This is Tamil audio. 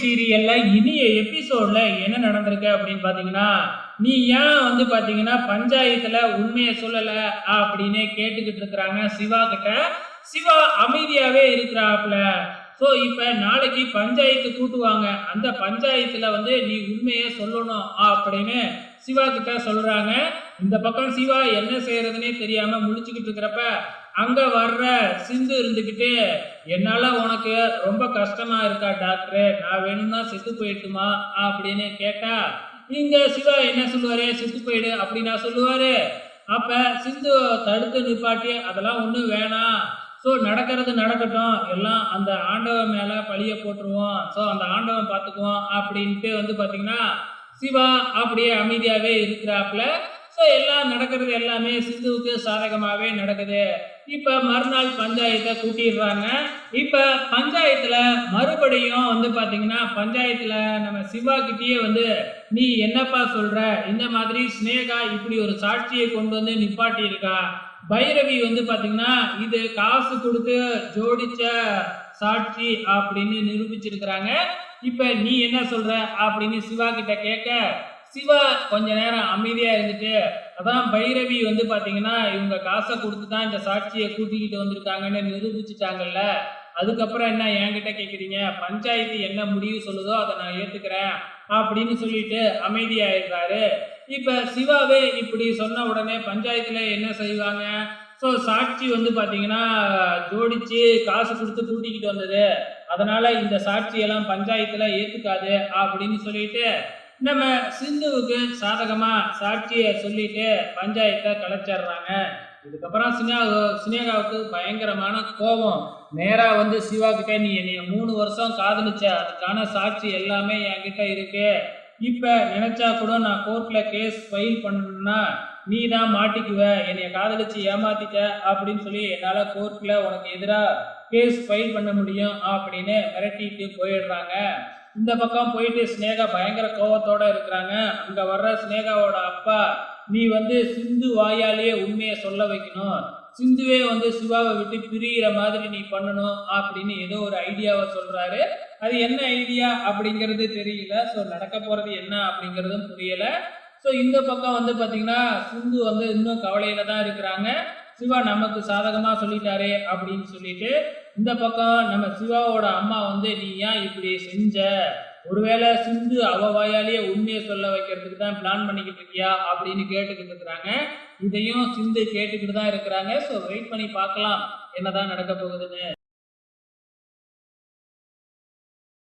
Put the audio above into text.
சீரியல்ல இனிய எபிசோட்ல என்ன நடந்திருக்கு அப்படின்னு பாத்தீங்கன்னா நீ ஏன் வந்து பாத்தீங்கன்னா பஞ்சாயத்துல உண்மையை சொல்லல அப்படின்னு கேட்டுக்கிட்டு இருக்கிறாங்க சிவா கிட்ட. சிவா அமைதியாவே இருக்கிறாப்ல ஸோ இப்ப நாளைக்கு பஞ்சாயத்து கூட்டுவாங்க. அந்த பஞ்சாயத்துல வந்து நீ உண்மையை சொல்லணும் அப்படின்னு சிவா கிட்ட சொல்றாங்க. இந்த பக்கம் சிவா என்ன செய்யறதுனே தெரியாம முடிச்சுக்கிட்டு இருக்கிறப்ப அங்கே வர்ற சிந்து இருந்துக்கிட்டு என்னால் உனக்கு ரொம்ப கஷ்டமா இருக்கா டாக்டரு? நான் வேணும்னா செத்து போயிட்டுமா? அப்படின்னு கேட்டா இங்க சிவா என்ன சொல்லுவாரு? செத்து போயிடு அப்படின்னா சொல்லுவாரு. அப்ப சிந்து தடுத்து நிப்பாட்டி அதெல்லாம் ஒன்றும் வேணாம். ஸோ நடக்கிறது நடக்கட்டும். எல்லாம் அந்த ஆண்டவன் மேலே பழிய போட்டுருவோம். ஸோ அந்த ஆண்டவன் பார்த்துக்குவோம் அப்படின்ட்டு வந்து பார்த்தீங்கன்னா சிவா அப்படியே அமைதியாகவே இருக்கிறாப்புல. ஸோ எல்லாம் நடக்கிறது எல்லாமே சிந்துவுக்கு சாதகமாகவே நடக்குது. இப்போ மறுநாள் பஞ்சாயத்தை கூட்டிடுறாங்க. இப்போ பஞ்சாயத்தில் மறுபடியும் வந்து பார்த்தீங்கன்னா பஞ்சாயத்தில் நம்ம சிவா கிட்டேயே வந்து நீ என்னப்பா சொல்ற? இந்த மாதிரி ஸ்னேகா இப்படி ஒரு சாட்சியை கொண்டு வந்து நிப்பாட்டி இருக்கா பைரவி வந்து பார்த்தீங்கன்னா இது காசு கொடுத்து ஜோடிச்ச சாட்சி அப்படின்னு நிரூபிச்சிருக்கிறாங்க. இப்ப நீ என்ன சொல்ற? அப்படின்னு சிவா கிட்ட கேட்க சிவா கொஞ்ச நேரம் அமைதியா இருந்துட்டு அதான் பைரவி வந்து பாத்தீங்கன்னா இவங்க காசை கொடுத்து தான் இந்த சாட்சியை கூட்டிக்கிட்டு வந்திருக்காங்கன்னு நிரூபிச்சுட்டாங்கல்ல. அதுக்கப்புறம் என்ன என்கிட்ட கேட்குறீங்க பஞ்சாயத்து என்ன முடிவு சொல்லுதோ அதை நான் ஏற்றுக்கிறேன் அப்படின்னு சொல்லிட்டு அமைதியாயிடுறாரு. இப்போ சிவாவே இப்படி சொன்ன உடனே பஞ்சாயத்தில் என்ன செய்வாங்க? ஸோ சாட்சி வந்து பார்த்தீங்கன்னா ஜோடிச்சு காசு கொடுத்து கூட்டிக்கிட்டு வந்தது. அதனால் இந்த சாட்சியெல்லாம் பஞ்சாயத்தில் ஏற்றுக்காது அப்படின்னு சொல்லிட்டு நம்ம சிந்துவுக்கு சாதகமாக சாட்சியை சொல்லிட்டு பஞ்சாயத்தை கலைச்சிடுறாங்க. இதுக்கப்புறம் சினேகா சினேகாவுக்கு பயங்கரமான கோபம். நேராக வந்து சிவா கிட்ட நீ என்னைய மூணு வருஷம் காதலிச்ச அதுக்கான சாட்சி எல்லாமே என்கிட்ட இருக்கு. இப்போ நினச்சா கூட நான் கோர்ட்டில் கேஸ் ஃபைல் பண்ணணும்னா நீ தான் மாட்டிக்குவ. என்னைய காதலிச்சு ஏமாத்திட்ட அப்படின்னு சொல்லி என்னால் கோர்ட்டில் உனக்கு எதிராக கேஸ் ஃபைல் பண்ண முடியும் அப்படின்னு மிரட்டிட்டு போயிடுறாங்க. இந்த பக்கம் போயிட்டு ஸ்னேகா பயங்கர கோபத்தோட இருக்கிறாங்க. அங்கே வர்ற ஸ்னேகாவோட அப்பா நீ வந்து சிந்து வாயாலேயே உண்மையை சொல்ல வைக்கணும். சிந்துவே வந்து சிவாவை விட்டு பிரிகிற மாதிரி நீ பண்ணணும் அப்படின்னு ஏதோ ஒரு ஐடியாவை சொல்கிறாரு அது என்ன ஐடியா அப்படிங்கிறது தெரியல. ஸோ நடக்க போகிறது என்ன அப்படிங்கிறதும் புரியலை. ஸோ இந்த பக்கம் வந்து பார்த்திங்கன்னா சிந்து வந்து இன்னும் கவலையில் தான் இருக்கிறாங்க. சிவா நமக்கு சாதகமாக சொல்லிட்டாரே அப்படின்னு சொல்லிட்டு இந்த பக்கம் நம்ம சிவாவோட அம்மா வந்து நீ ஏன் இப்படி செஞ்ச? ஒருவேளை சிந்து அவ வாயாலேயே உண்மையை சொல்ல வைக்கிறதுக்கு தான் பிளான் பண்ணிக்கிட்டு இருக்கியா? அப்படின்னு கேட்டுக்கிட்டு இருக்கிறாங்க. இதையும் சிந்து கேட்டுக்கிட்டு தான் இருக்கிறாங்க. ஸோ வெயிட் பண்ணி பார்க்கலாம். என்னதான் நடக்க போகுதுன்னு.